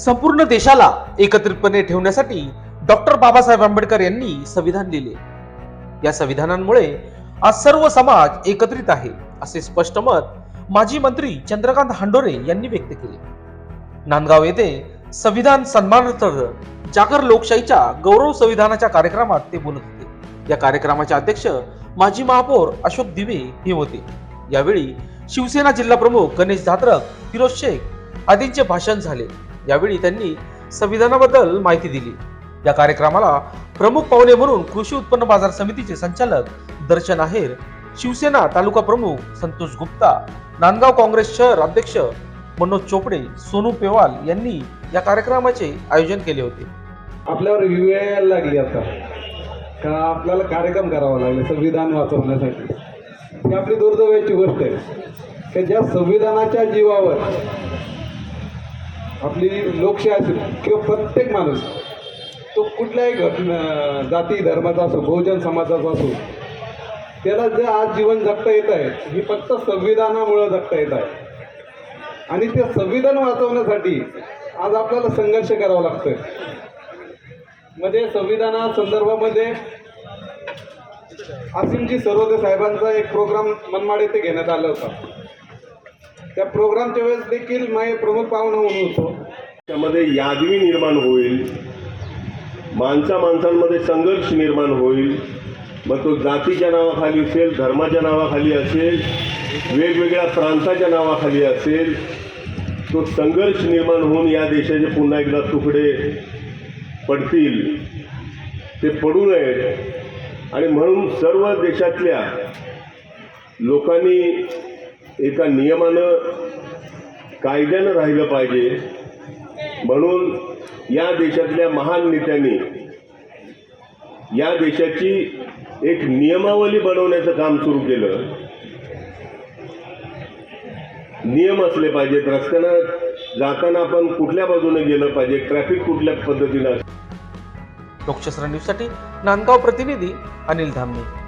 संपूर्ण देशाला एकत्रितपणे ठेवण्यासाठी डॉक्टर बाबासाहेब आंबेडकर यांनी संविधान लिहिले. या संविधानांमुळे आज सर्व समाज एकत्रित आहे असे स्पष्ट मत माजी मंत्री चंद्रकांत हांडोरे यांनी व्यक्त केले. नांदगाव येथे संविधान सन्मानार्थ जागर लोकशाहीच्या गौरव संविधानाच्या कार्यक्रमात ते बोलत होते. या कार्यक्रमाचे अध्यक्ष माजी महापौर अशोक दिवे हे होते. यावेळी शिवसेना जिल्हा प्रमुख गणेश धात्रक फिरोज शेख आदींचे भाषण झाले. यावेळी त्यांनी संविधानाबद्दल माहिती दिली. या कार्यक्रमाला प्रमुख पाहुणे म्हणून कृषी उत्पन्न बाजार समितीचे संचालक दर्शन आहेर शिवसेना तालुका प्रमुख संतोष गुप्ता नांदगाव काँग्रेस शहर अध्यक्ष मनोज चोपडे सोनू पेवाल यांनी या कार्यक्रमाचे आयोजन केले होते. आपल्यावर वेळ यायला लागली आता. का आपल्याला कार्यक्रम करावा लागला संविधान वाचवण्यासाठी? ही आपली दुर्दैवाची गोष्ट आहे. की ज्या संविधानाच्या जीवावर आपली लोकशाही असेल किंवा प्रत्येक माणूस तो कुठल्याही घटना जाती धर्माचा असो बहुजन समाजाचा असो त्याला जे आज जीवन जगता येत आहे हे फक्त संविधानामुळं जगता येत आहे. आणि ते संविधान वाचवण्यासाठी आज आपल्याला संघर्ष करावा लागतोय. म्हणजे संविधाना संदर्भामध्ये आसिमजी सरोदे साहेबांचा एक प्रोग्राम मनमाड येथे घेण्यात आला होता. त्या प्रोग्रामच्या वेळेस देखील माझे प्रमुख पाहुणा म्हणून होतो. त्यामध्ये यादवी निर्माण होईल. माणसा माणसांमध्ये संघर्ष निर्माण होईल. मग तो जातीच्या नावाखाली असेल धर्माच्या नावाखाली असेल वेगवेगळ्या प्रांताच्या नावाखाली असेल तो संघर्ष निर्माण होऊन या देशाचे पुन्हा एकदा तुकडे पडतील. ते पडू नयेत. आणि म्हणून सर्व देशातल्या लोकांनी एका नियमानं कायद्यानं राहिलं पाहिजे. म्हणून या देशातल्या महान नेत्यांनी या देशाची एक नियमावली बनवण्याचं काम सुरू केलं. नियम असले पाहिजेत. रस्त्यानं जाताना आपण कुठल्या बाजूने गेलं पाहिजे? ट्रॅफिक कुठल्या पद्धतीनं? लोकशास्त्र न्यूजसाठी नांदगाव प्रतिनिधी अनिल धामणे.